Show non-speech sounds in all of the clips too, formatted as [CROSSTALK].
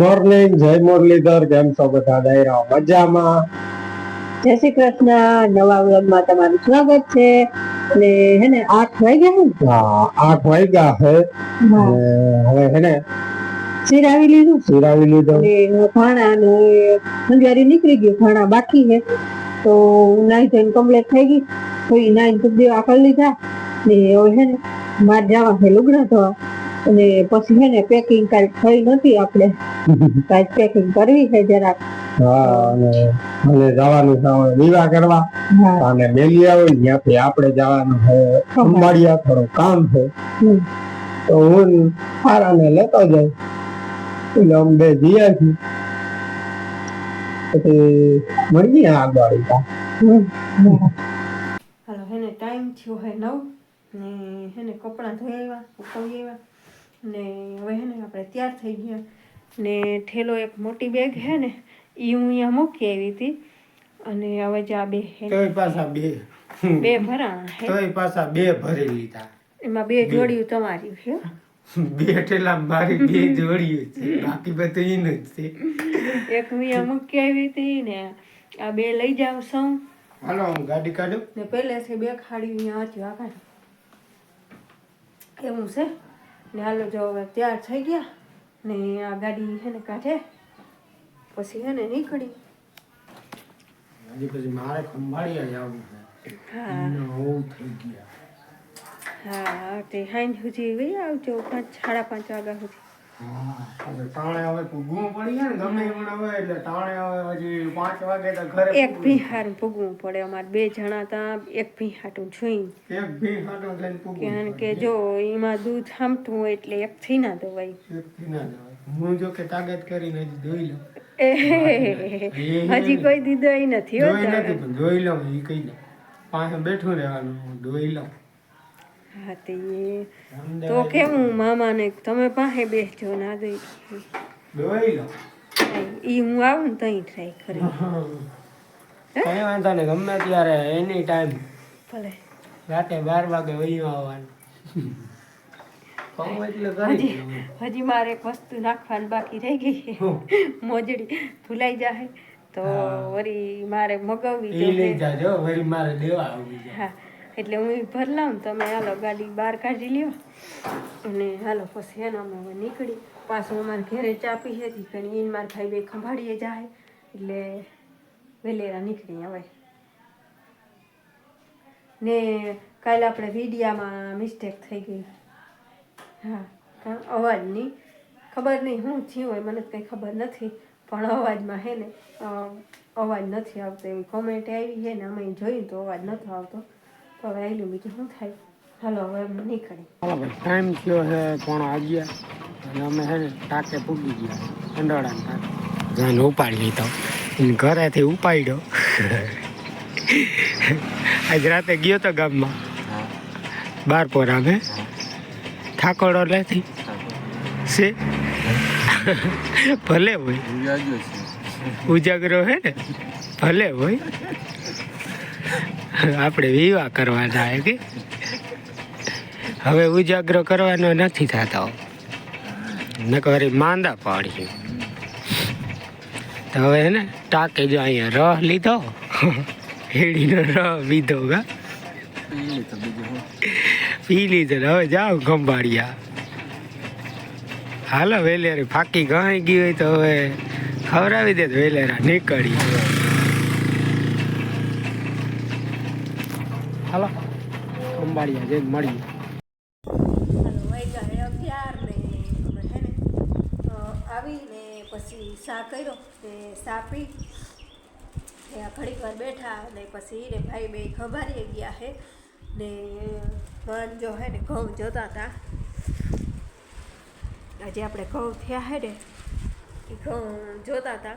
Morning જય મુરલીધર કેમ છો બધા? ડાયરા મજામાં? જય શ્રી કૃષ્ણ નવા વ્લોગમાં તમારું સ્વાગત છે. ને હે ને આઠ વાગ્યા છે હા આઠ વાગ્યા છે હવે હે ને સિરાવી લીધું? સિરાવી લીધું. ને ભાણા ને અંજારી નીકળી ગયું ખાણા બાકી છે. તો નાઈ ધોઈને કમ્પ્લીટ થઈ ગઈ. તો ઈ નાઈ સુધી દેવા લીધા. ને હવે હે ને માર જવા છે લુગડા ધોવા. અને પછી હે ને પેકિંગ કાલ થઈ નથી આપણે. કાલ પેકિંગ કરવી છે જરાક. હા અને જવાનું છે વિવાહ કરવા. અને મેલી આવે ત્યાંથી આપણે જવાનું છે અંબાડિયા થોડું કામ છે તો હું સારાને લેતો જાય એટલે અમે બે જઈએ છીએ. પછી મળીએ આગળ હમ. હાલો હેને ટાઈમ થયો હે નવ. ને હેને કપડાં ધોઈ આવ્યા ઉકળી આવ્યા. ને હવે હેને આપણે તૈયાર થઈ ગયા. ને ઠેલો એક મોટી બેગ હે ને એ હું અહીંયા મૂકી આવી હતી. અને હવે જે આ બે તોય પાછા બે. બે ભરાણા તોય પાછા બે ભરી લીધા. એમાં બે જોડિયું તમારી છે. બે ઠેલા મારી બે જોડિયું છે. બાકી બધું એનું જ છે. એક હું અહીંયા મૂકી આવી હતી ને આ બે લઈ જાવ સૌ. હાલો હું ગાડી કાઢું. ને પહેલેથી બે ખાડી અહીંયા હતી આગળ એવું છે? ને હાલો જો હવે તૈયાર થઈ ગયા ને આ ગાડી છે ને કાઢે. પછી હે ને નીકળી. હજી પછી મારે ખંભાળીએ જવું છે. હા. થઈ ગયા. હા તે હાઈ સુધી વહી આવજો પાંચ સાડા પાંચ વાગ્યા સુધી. એક ભીહાર ભીહારું પડે. અમારે બે જણા તા એક ભીહાટું જોઈ કે જો એમાં દૂધ હામતું હોય એટલે એક થી ના દવાય. હું જો કે તાકાત કરીને હજી જોઈ લઉં. હજી કોઈ દીધો નથી પણ જોઈ લઉં એ કહી દઉં. પાસે બેઠું રહેવાનું ધોઈ લઉં. હા તે તો કેવું મામાને તમે પાસે બેસજો ના દઈ ઈ હું આવું ને તઈ ટ્રાય કરી કઈ વાંધો નહીં ગમે ત્યારે એની ટાઈમ ભલે. રાતે બાર વાગે વહી આવવાનું. હજી મારે એક વસ્તુ નાખવાની બાકી રહી ગઈ મોજડી ભૂલાઈ જાય તો વરી મારે મગાવવી લઈ જાજો વરી મારે દેવા આવવી હા. એટલે હું ભર લાવું તમે હાલો ગાડી બહાર કાઢી લ્યો. અને હાલો પછી એના અમે નીકળી. પાછું અમારે ઘરે ચાપી પણ ઈ મારા ભાઈ બે ખંભાળીએ જાય. એટલે વેલેરા નીકળી હવે. ને કાલે આપણે વિડિયામાં મિસ્ટેક થઈ ગઈ. હા અવાજની ખબર નહીં શું થયું હોય, મને કંઈ ખબર નથી. પણ અવાજમાં હે ને અવાજ નથી આવતો એવી કોમેન્ટ આવી છે ને, અમે જોયું તો અવાજ નથી આવતો. હવે આવેલું બીજું શું થાય? હાલો હવે નીકળી. ટાઈમ થયો છે પોણો અગિયાર. અને અમે છે ને ટાંકે પૂગી ગયા કંડોળા ટાંકે. ઉપાડી લીધો ઘરેથી ઉપાડ્યો. આજ રાતે ગયો તો ગામમાં. બાર અમે ઠાકોડો લેથી છે? ભલે હોય. ઉજાગરો હે ને? ભલે હોય. આપણે વિવાહ કરવાના હે કે? હવે ઉજાગરો કરવાનો નથી થતો. નકર માંદા પાડી તો હવે ને, ટાકે જો અહીંયા રહ લીધો. હેડીનો રહ લીધો ગા પી લીધો હવે જાઓ ખંભાળિયા. હાલો વેલેરી, ફાકી ગઈ ગઈ હોય તો હવે ખવડાવી દે વેલેરા નીકળી હાલો. ખંભાળિયા જઈને મળીએ. આવીને પછી સા કર્યો ને સા પી. ઘડીક વાર બેઠા ને પછી ને ભાઈ બે ખંભારીએ ગયા હે. ને મન જો હે ને ઘઉં જોતા હતા આજે આપણે ઘઉં થયા હે ને, એ ઘઉં જોતા હતા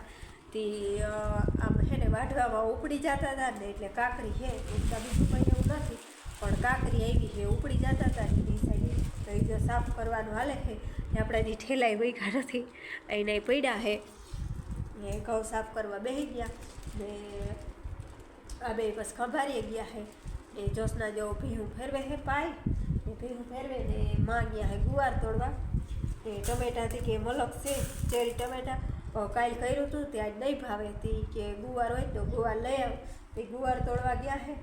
તે આમ હે ને વાઢવામાં ઉપડી જતા હતા ને એટલે કાકરી છે ઉગતા બીજું કંઈ નથી. પણ કાકરી આવી છે, ઉપડી જતા હતા ને સાઈડે તો એ સાફ કરવાનું હાલે છે ને આપણે ઠેલાઈ વૈગા નથી. એને પડ્યા છે. ને ઘઉં સાફ કરવા બેસી ગયા ને આ બે બસ ખંભારી ગયા છે. એ જોશના જેવો ભીહું ફેરવે છે પાય. ને ભીહું ફેરવે ને માં ગયા છે ગુવાર તોડવા. એ ટમેટાથી કે મલક છે, ચેરી ટમેટા. કાલ કર્યું હતું આજ નહીં ભાવે. તે કે ગુવાર હોય તો ગુવાર લઈ આવ. એ ગુવાર તોડવા ગયા છે.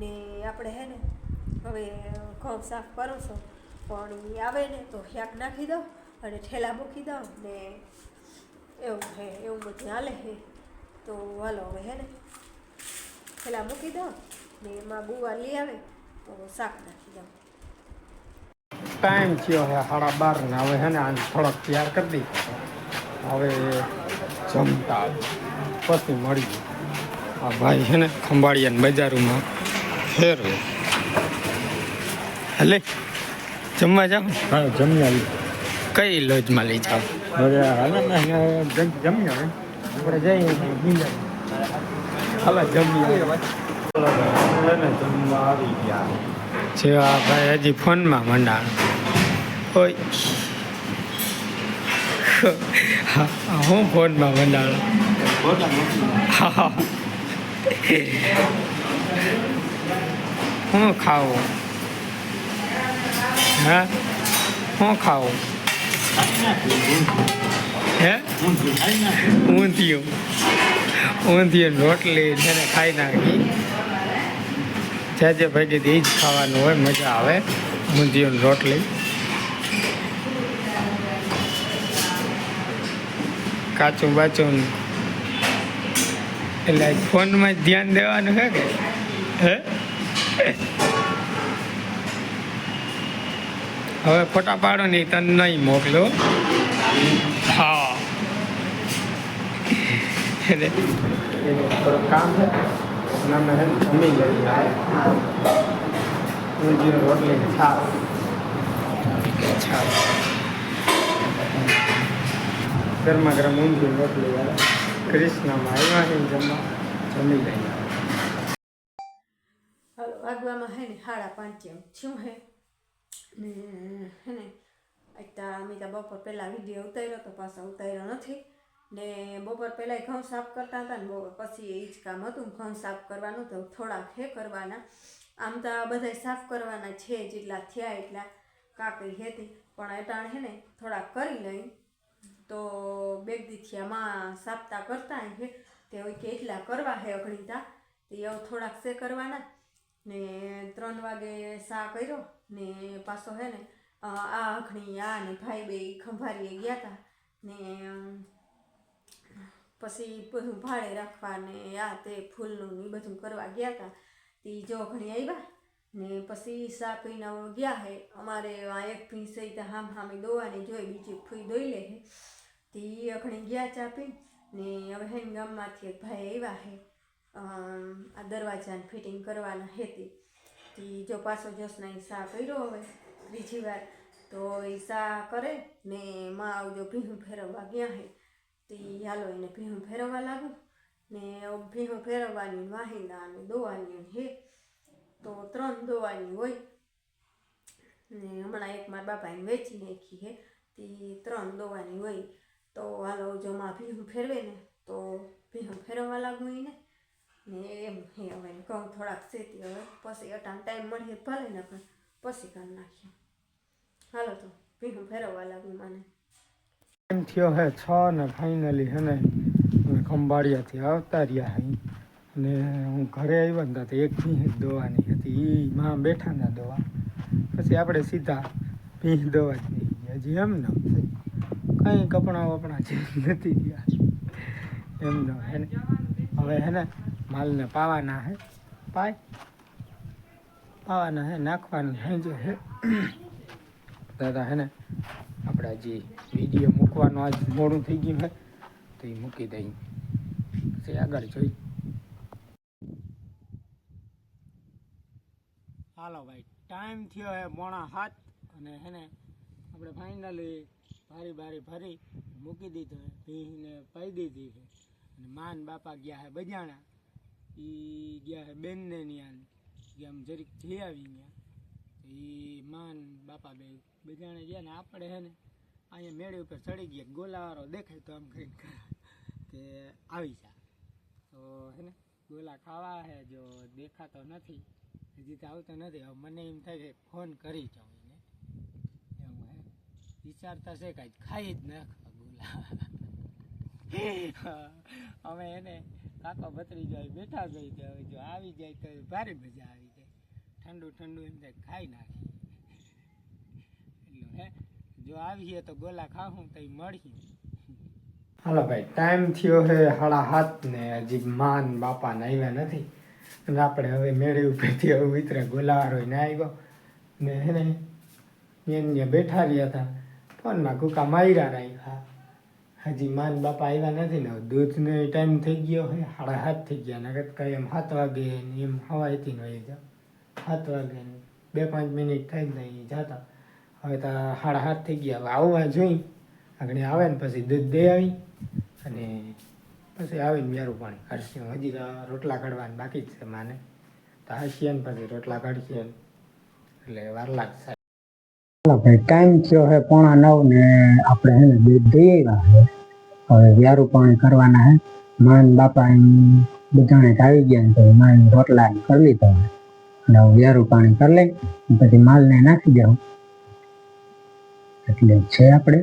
ને આપણે હે ને હવે ઘઉં સાફ કરું છું, પણ એ આવે ને તો શાક નાખી દઉં અને ઠેલા મૂકી દઉં ને એવું હે, એવું બધું હાલે હે. તો હાલો હવે હે ને ઠેલા મૂકી દઉં ને એમાં બુવા લઈ આવે તો શાક નાખી દઉં ટાઈમ થયો હવે સાડા બાર ને, હવે હે ને આને થોડોક તૈયાર કરી દઈ હવે જમતા પછી મળી આ ભાઈ છે ને ખંભાળિયા બજારોમાં. ફેરવે. હલે જમવા જાઓ. હા જમ્યા કઈ લોજમાં લઈ જાઓ? હવે હાલે ને જમ્યા આપણે જઈએ બીજા હાલો જમીએ જમવા આવી ગયા જે આ ભાઈ હજી ફોનમાં મંડાણ. હોય હા હું ફોનમાં મંડાણ. હા. હું ખાવું હા? હું ખાવું હે? ઊંધિયું. ઊંધિયું રોટલી જેને ખાઈ નાખી. જે ભાઈ એ જ ખાવાનું હોય, મજા આવે. ઊંધિયું રોટલી. કાચું બાચું એટલે ફોનમાં જ ધ્યાન દેવાનું છે કે? હે? હવે ફોટા પાડો નહીં તને નહીં મોકલો. હા. એટલે કામ છે ને જમી ઊંધિયું રોટલી ને છાશ ગરમા ગરમ ઊંધિયું રોટલી કૃષ્ણમાં આવ્યા છે જમવા. જમી લઈએ. હાલો હે ને સાડા પાંચ જેમ હે. ને હે ને બપોર પહેલાં વીડિયો ઉતાર્યો તો પાછો ઉતાર્યો નથી. ને બપોર પહેલાં ઘઉં સાફ કરતા હતા ને બપોર પછી એ જ કામ હતું ઘઉં સાફ કરવાનું તો થોડાક હે કરવાના. આમ તો બધા સાફ કરવાના છે જેટલા થયા એટલા કાકરી હતી. પણ અટાણ હે ને થોડાક કરી લઈ. તો બેગ દીથિયામાં સાપતા કરતા હે. તે હોય કે એટલા કરવા હે અઘડીતા તે. એવું થોડાક સે કરવાના. ને ત્રણ વાગે સા કર્યો ને પાછો હે ને આ અખણી આ ને ભાઈ બે ખંભારીએ ગયા હતા ને, પછી બધું ભાડે રાખવા ને આ તે ફૂલનું ને બધું કરવા ગયા હતા તે જો ઘણી આવ્યા ને પછી સા પીને ગયા હે. અમારે આ એક ફી તો હામ હામે દોવાની જોઈ બીજી ફૂઈ દોઈ લે હે. તે અખણી ગયા ચા પી ને હવે હેન ગામમાંથી એક ભાઈ આવ્યા હે. આ દરવાજાને ફિટિંગ કરવાના હેતી. તી જો પાછો જસના ઈસા કર્યો હવે બીજી વાર, તો એ સા કરે ને માં આવજો ભીહું ફેરવવા ગયા હે, તી હાલો એને ભીહું ફેરવવા લાગુ. ને ભીહું ફેરવવાની વાહિંદા અને દોવાની હે, તો ત્રણ દોવાની હોય. ને હમણાં એક મારા બાપાએ વેચી નાખી હે, તી ત્રણ દોવાની હોય. તો હાલો જો માં ભીહું ફેરવે ને, તો ભીહું ફેરવવા લાગુ એને. ને એમ હે હવે ઘઉં થોડાક સેતી હવે. પછી અટાણ ટાઈમ મળીએ ભલે ને પણ પછી કરી નાખીએ. હાલો તો ભીહું ફેરવવા લાગુ મને. એમ થયો હે છ ને ફાઇનલી હે ને ખંભાળિયાથી આવતા રહ્યા હઈ અને હું ઘરે આવ્યો ને તો એક ભીંહ દોવાની હતી. એ માં બેઠા ના દોવા. પછી આપણે સીધા ભીંહ દોવા જ નહીં ગયા હજી એમ ન કંઈ કપડાં વપડા જે નથી રહ્યા. એમ ન હે ને હવે હે ને માલને પાવાના હે. પાય. પાવાના હે, નાખવાનું હે, જો હે. દાદા હે ને, આપણે જે વીડિયો મૂકવાનો આજ મોડું થઈ ગયું હે, તો એ મૂકી દઈ પછી આગળ જોઈ. હાલો ભાઈ ટાઈમ થયો હે મોણા હાથ. અને હે ને, આપણે ફાઇનલી ભારી ભારી ભરી મૂકી દીધો હે, ભીંને પાઈ દીધી છે અને માન બાપા ગયા હે બજાણા. એ ગયા હે બેનને ત્યાં આમ જરીક જઈ આવી ત્યાં એ માન, બાપા બે બજાણે ગયા ને આપણે હે ને, અહીંયા મેળી ઉપર ચડી ગયા. ગોલાવાળો દેખાય તો આમ કરીને કે આવી જા. તો હે ને, ગોલા ખાવા હે, જો દેખાતો નથી. હજી તો આવતો નથી. હવે મને એમ થાય કે ફોન કરી જાઉં એને. એવું હે. વિચારતા છે કાંઈ ખાઈ જ નાખવા ગોલા. [LAUGHS] અમે એને કાકા બતરી જાય બેઠા જઈ તો હવે જો આવી જાય તો ભારે મજા આવી જાય. ઠંડુ ઠંડુ એમ થાય, ખાઈ નાખી એટલે હે, જો આવીએ તો ગોલા ખાવું તો મળીએ. હાલો ભાઈ ટાઈમ થયો છે સાડા હાથ ને હજી માન બાપા આવ્યા નથી. અને આપણે હવે મેળે ઉપરથી હવે ઉતરે ગોલાવાળો ને આવ્યો. ને એને બેઠા રહ્યા હતા. ફોનમાં કુકા માર્યા રાખ્યા હજી માન બાપા આવ્યા નથી ને, દૂધનો ટાઈમ થઈ ગયો હોય સાડા હાથ થઈ ગયા નગર કઈ એમ સાત વાગે ને એમ હવાઈથી ન જાવ સાત વાગે બે પાંચ મિનિટ થાય ને અહીં જતા. હવે તો સાડા હાથ થઈ ગયા, હવે આવવા જોઈ. આગળ આવે ને પછી દૂધ દે આવી અને પછી આવીને મ્યારું પાણી કાઢશે હજી તો રોટલા કાઢવાના બાકી જ છે માને. તો હસીએ ને પછી રોટલા કાઢશે એટલે વાર લાગશે. ટાઈમ થયો છે પોણા નવ ને આપણે હે દૂધ દઈ આવ્યા છે હવે વ્યારું પાણી કરવાના હે. માન બાપા એમ બધાને આવી ગયા ને માન રોટલા કરી લીધા. અને વ્યારું પાણી કરી લઈ પછી માલને નાખી દઉં એટલે છે આપણે.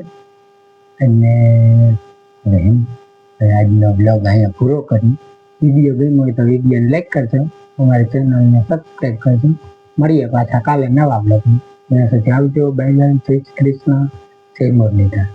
અને હવે આજનો બ્લોગ અહીંયા પૂરો કરી વીડિયો ગમ્યો હોય તો વિડીયોને લાઈક કરજો. અમારી ચેનલને સબસ્ક્રાઈબ કરજો. મળીએ પાછા કાલે નવા બ્લોગમાં ત્યાં સજાવજો જય શ્રી કૃષ્ણ જય મુરલીધર